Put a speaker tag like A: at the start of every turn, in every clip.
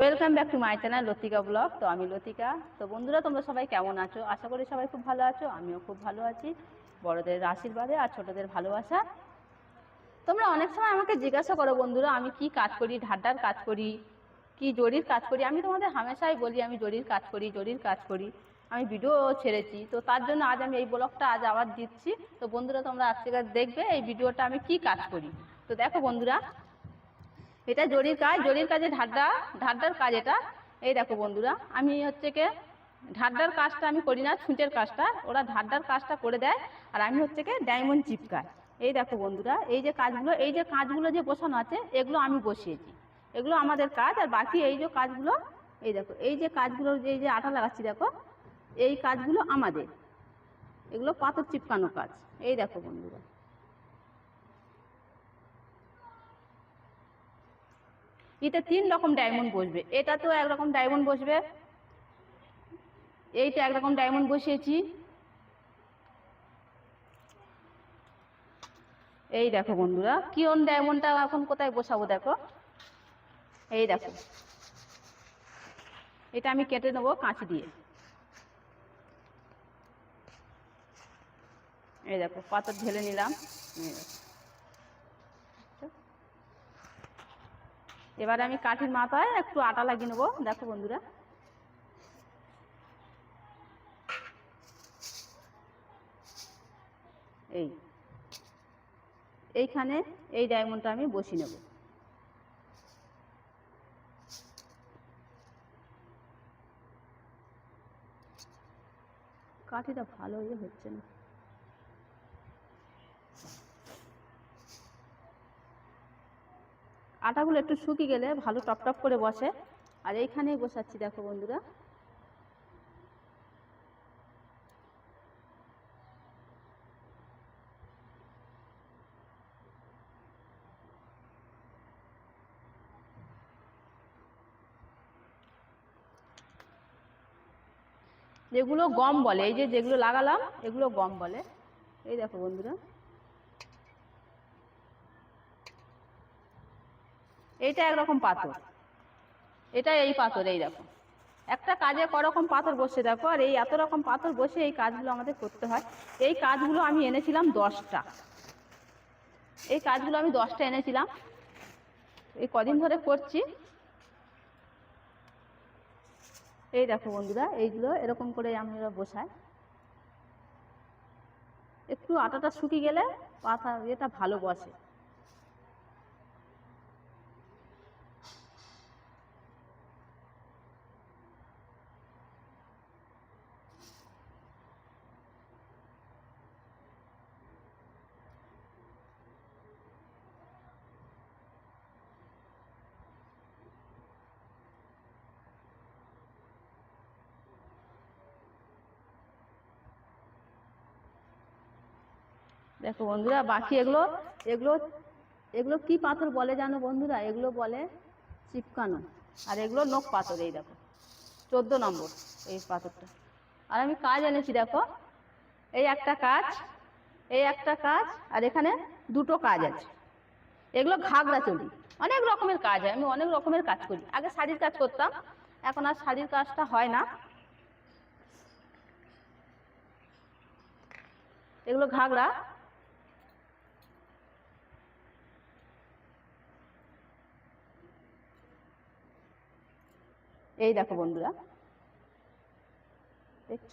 A: Welcome back to my channel Latika blog তো আমি লতিকা। তো বন্ধুরা, তোমরা সবাই কেমন আছো? আশা করি সবাই খুব ভালো আছো, আমিও খুব ভালো আছি। বড়দের আশীর্বাদে আর ছোটদের ভালোবাসা। তোমরা অনেক সময় আমাকে জিজ্ঞাসা করো, বন্ধুরা, আমি কি কাজ করি? ঢাড্ডার কাজ করি? কি জরির কাজ করি? আমি তোমাদের হামেশাই বলি, আমি জরির কাজ করি, জরির কাজ করি। আমি ভিডিও ছেড়েছি। তো তার জন্য আজ আমি এই ব্লগটা আজ আবার দিচ্ছি। তো বন্ধুরা, তোমরা আজকে দেখবে এই ভিডিওটা আমি কি কাজ করি। তো দেখো বন্ধুরা এটা জরির কাজ, জরির কাজে ঢাড্ডা ঢাড্ডার কাজ এটা। এই দেখো বন্ধুরা, আমি হচ্ছে কে ঢাড্ডার কাজটা আমি করি না, ছুঁচের কাজটা। ওরা ঢাড্ডার কাজটা করে দেয়, আর আমি হচ্ছে কে, ডায়মন্ড চিপকাই এই দেখো বন্ধুরা, এই যে কাজগুলো, এই যে কাজগুলো যে বসানো আছে, এগুলো আমি বসিয়েছি। এগুলো আমাদের কাজ, আর বাকি এই যে কাজগুলো, এই দেখো, এই যে কাজগুলো যে, এই যে আটা লাগাচ্ছি দেখো, এই কাজগুলো আমাদের। এগুলো পাথর চিপকানো কাজ। এই দেখো বন্ধুরা। এতে তিন রকম ডায়মন্ড বসবে। এটা তো একরকম ডায়মন্ড বসবে। এইটা একরকম ডায়মন্ড বসিয়েছি। এই দেখো বন্ধুরা কিয়ন ডায়মন্ডটা এখন কোথায় বসাবো দেখো? এই দেখো। এটা আমি কেটে নেব কাঁচি দিয়ে। এই দেখো, পাথর ঢেলে নিলাম। এই দেখো। এবার আমি কাঠির মাথায় একটু আটা লাগিয়ে নেব। দেখো বন্ধুরা। এই। এইখানে এই ডায়মন্ডটা আমি বসিয়ে নেব। কাঠিটা ভালো ইয়ে হচ্ছে না। আটাগুলো একটু শুকিয়ে গেলে ভালো টপ টপ করে বসে। আর এইখানেই বসাচ্ছি, দেখো বন্ধুরা। যেগুলো গম বলে, এই যে যেগুলো লাগালাম, এগুলো গম বলে। এই দেখো বন্ধুরা। এইটা একরকম পাথর। এটা এই পাথর, এই দেখো। একটা কাজে করকম পাথর বসে দেখো। আর এই এত রকম পাথর বসে এই কাজগুলো আমাদের করতে হয়। এই কাজগুলো আমি এনেছিলাম দশটা। এই কাজগুলো আমি দশটা এনেছিলাম। এই কদিন ধরে করছি। এই দেখো বন্ধুরা, এইগুলো এরকম করে আমরা বসাই। একটু আটাটা শুকিয়ে গেলে পাতা এটা ভালো বসে। দেখো বন্ধুরা, বাকি এগুলো এগুলো এগুলো কি পাথর বলে জানো বন্ধুরা? এগুলো বলে চিপকানো। আর এগুলো নখ পাথর, এই দেখো। চোদ্দ নম্বর এই পাথরটা। আর আমি কাজ এনেছি, দেখো। এই একটা কাজ, এই একটা কাজ, আর এখানে দুটো কাজ আছে। এগুলো ঘাগরা চলি অনেক রকমের কাজ হয়। আমি অনেক রকমের কাজ করি। আগে শাড়ির কাজ করতাম, এখন আর শাড়ির কাজটা হয় না। এগুলো ঘাগরা এই দেখো বন্ধুরা। দেখছ?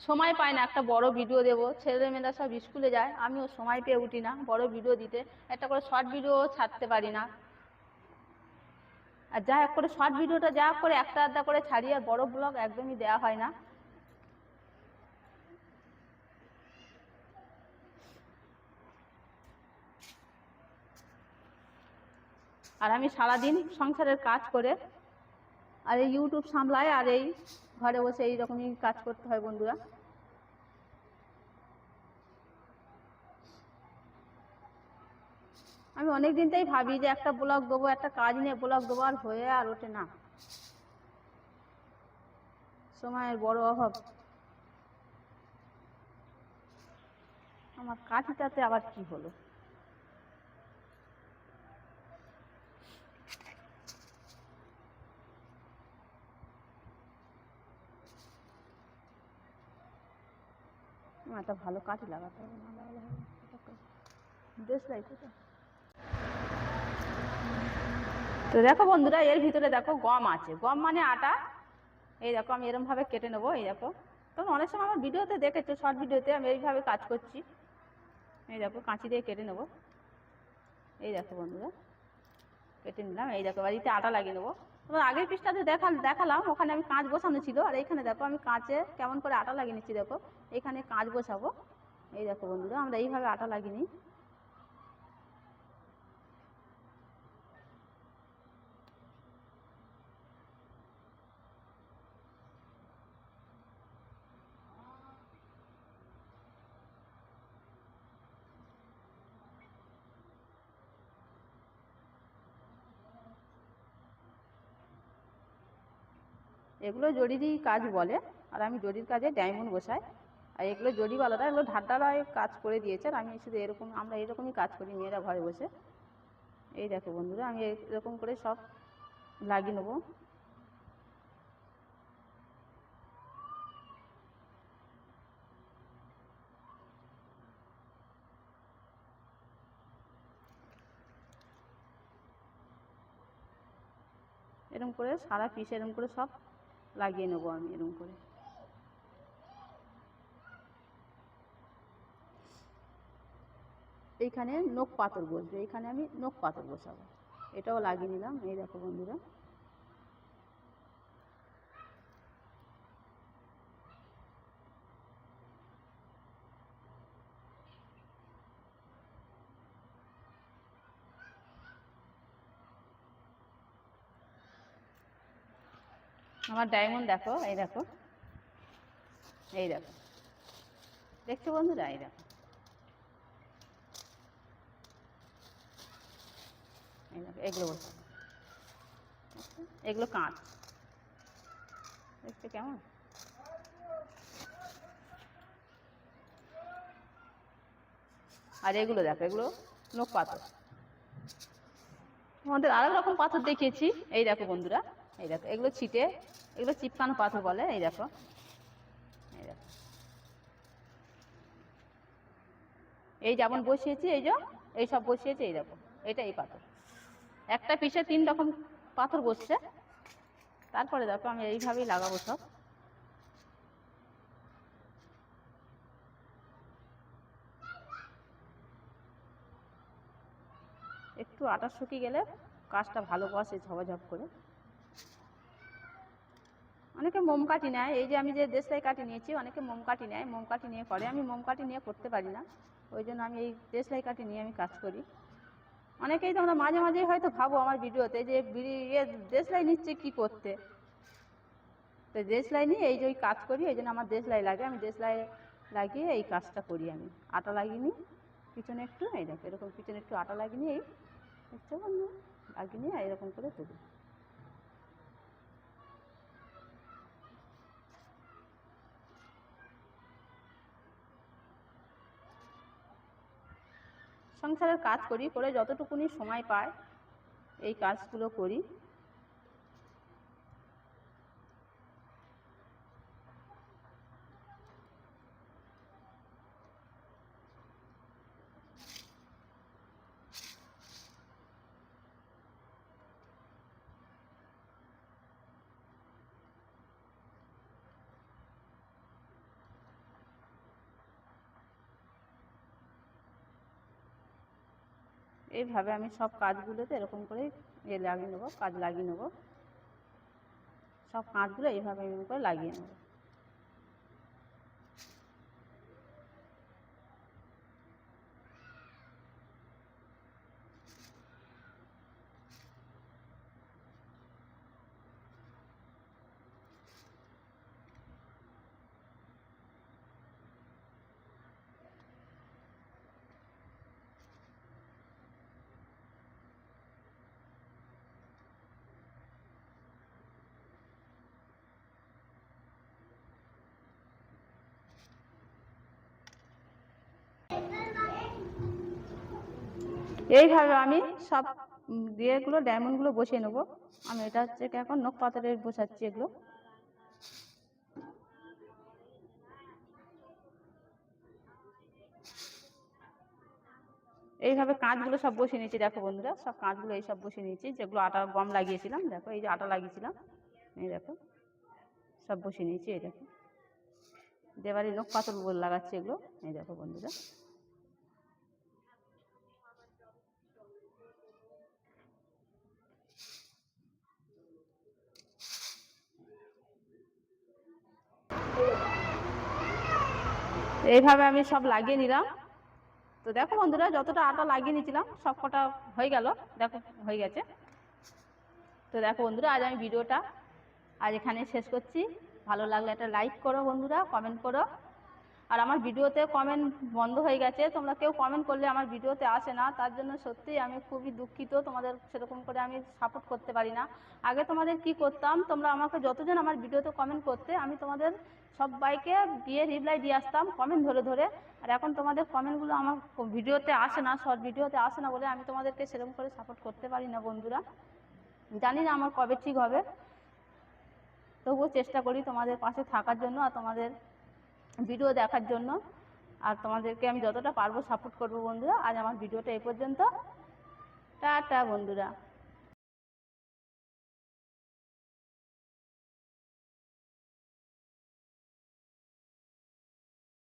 A: সময় পায় না, একটা বড় ভিডিও দেবো। ছেলেমেয়েরা সব স্কুলে যায়, আমিও সময় পেয়ে উঠি না, বড় ভিডিও দিতে। একটা করে শর্ট ভিডিও ছাড়তে পারি না। আর যা করে শর্ট ভিডিওটা যা করে একটা আধটা করে ছাড়ি, আর বড় ব্লগ একদমই দেওয়া হয় না। আর আমি সারাদিন সংসারের কাজ করে আর এই ইউটিউব সামলাই আর এই ঘরে বসে এই রকমই কাজ করতে হয় বন্ধুরা। আমি অনেক দিন তাই ভাবি যে একটা ব্লগ দেবো, একটা কাজ নিয়ে ব্লগ দেবো, আর হয়ে আর ওঠে না। সময়ের বড় অভাব। আমার কাঠিটাতে আবার কি হলো? আমার একটা ভালো কাঠি লাগাতে হবে না। হবে না। এটা। তো তো দেখো বন্ধুরা, এর ভিতরে দেখো গম আছে। গম মানে আটা। এই দেখো, আমি এরমভাবে কেটে নেব, এই দেখো। তোমরা অনেক সময় আমার ভিডিওতে দেখেছ শর্ট ভিডিওতে, আমি এইভাবে কাজ করছি। এই দেখো, কাঁচি দিয়ে কেটে নেব। এই দেখো বন্ধুরা, কেটে নিলাম। এই দেখো, বাড়িতে আটা লাগিয়ে নেব। তোমার আগের পৃষ্ঠাতে দেখাল দেখালাম, ওখানে আমি কাঁচ বসানো ছিল। আর এইখানে দেখো, আমি কাঁচে কেমন করে আটা লাগিয়ে নিচ্ছি, দেখো। এখানে কাঁচ বসাবো। এই দেখো বন্ধুরা, আমরা এইভাবে আটা লাগিয়ে নিই। এগুলো জরিরই কাজ বলে, আর আমি জরির কাজে ডায়মন্ড বসাই। আর এগুলো জরিওয়ালারা এগুলো ঢাড্ডারায় কাজ করে দিয়েছে, আর আমি শুধু এরকম, আমরা এরকমই কাজ করি, মেয়েরা ঘরে বসে। এই দেখো বন্ধুরা, আমি এরকম করে সব লাগিয়ে নেব। এরকম করে সারা পিস, এরকম করে সব লাগিয়ে নেব আমি এরকম করে। এইখানে নখ পাথর বসবে, এইখানে আমি নখ পাথর বসাবো। এটাও লাগিয়ে নিলাম, এই দেখো বন্ধুরা। আমার ডায়মন্ড দেখো, এই দেখো। এই দেখো। দেখছ বন্ধুরা? এই দেখো। এই দেখো, এগুলো এগুলো কাঁচ দেখছ কেমন? আর এগুলো দেখো, এগুলো লোক পাথর। আমাদের আরেক রকম পাথর দেখিয়েছি। এই দেখো বন্ধুরা, এই দেখো, এগুলো ছিটে এগুলো চিপকানো পাথর বলে, এই দেখো। এই দেখো। এই যেমন বসিয়েছি, এই যে, এই সব বসিয়েছি, এই দেখো, এটা এই পাথর। একটা পিসে তিন রকম পাথর বসছে। তারপরে দেখো, আমি এইভাবেই লাগাবো সব। একটু আটা শুকিয়ে গেলে কাজটা ভালো বসে ঝপাঝপ করে। অনেকে মোম মোমকাঠি নেয়, এই যে আমি যে দেশলাই কাঠি নিয়েছি, অনেকে মোম মোমকাঠি নেয় মোম মোমকাঠি নিয়ে করে। আমি মোম মোমকাঠি নিয়ে করতে পারি না, ওই জন্য আমি এই দেশলাই কাঠি নিয়ে আমি কাজ করি। অনেকেই তোমরা মাঝে মাঝেই হয়তো ভাবো আমার ভিডিওতে যে ইয়ে দেশলাই নিচ্ছে কি করতে? তো দেশলাই নিয়ে এই যে ওই কাজ করি, এই জন্য আমার দেশলাই লাগে। আমি দেশলাই লাগিয়ে এই কাজটা করি আমি। আটা লাগিয়ে নিই, পিছনে একটু, এই দেখো, এরকম পিছনে একটু আটা লাগিয়ে এই লাগিয়ে নিয়ে এরকম করে তুলি সংসারের কাজ করি করে যতটুকুনি সময় পাই এই কাজগুলো করি। এইভাবে আমি সব কাজগুলোতে এরকম করে এ লাগিয়ে নেব, কাজ লাগিয়ে নেব। সব কাঁচগুলো এইভাবে এরকম করে লাগিয়ে নেব। এইভাবে আমি সব দিয়েগুলো ডায়মন্ডগুলো বসিয়ে নেব। আমি এটা হচ্ছে এখন নখ পাতারে বসাচ্ছি এগুলো। এইভাবে কাঁচগুলো সব বসিয়ে নিয়েছি, দেখো বন্ধুরা, সব কাঁচগুলো এইসব বসিয়ে নিয়েছি। যেগুলো আটা, গম লাগিয়েছিলাম, দেখো, এই যে আটা লাগিয়েছিলাম, এই দেখো, সব বসিয়ে নিয়েছি, এই দেখো। দেবারি নখ পাথরগুলো লাগাচ্ছি এগুলো, এই দেখো বন্ধুরা। এইভাবে আমি সব লাগিয়ে নিলাম। তো দেখো বন্ধুরা, যতটা আটা লাগিয়ে নিয়েছিলাম, সব কটা হয়ে গেল। দেখো, হয়ে গেছে। তো দেখো বন্ধুরা, আজ আমি ভিডিওটা আজ এখানে শেষ করছি। ভালো লাগলে একটা লাইক করো বন্ধুরা কমেন্ট করো। আর আমার ভিডিওতে কমেন্ট বন্ধ হয়ে গেছে। তোমরা কেউ কমেন্ট করলে আমার ভিডিওতে আসে না। তার জন্য সত্যিই আমি খুবই দুঃখিত। তোমাদের সেরকম করে আমি সাপোর্ট করতে পারি না। আগে তোমাদের কি করতাম? তোমরা আমাকে যতজন আমার ভিডিওতে কমেন্ট করতে, আমি তোমাদের সবাইকে দিয়ে রিপ্লাই দিয়ে আসতাম কমেন্ট ধরে ধরে। আর এখন তোমাদের কমেন্টগুলো আমার ভিডিওতে আসে না শর্ট ভিডিওতে আসে না বলে আমি তোমাদেরকে সেরকম করে সাপোর্ট করতে পারি না বন্ধুরা। জানি না আমার কবে ঠিক হবে। তবুও চেষ্টা করি তোমাদের পাশে থাকার জন্য আর তোমাদের ভিডিও দেখার জন্য। আর তোমাদেরকে আমি যতটা পারব সাপোর্ট করব বন্ধুরা। আজ আমার ভিডিওটা এই পর্যন্ত। টাটা বন্ধুরা।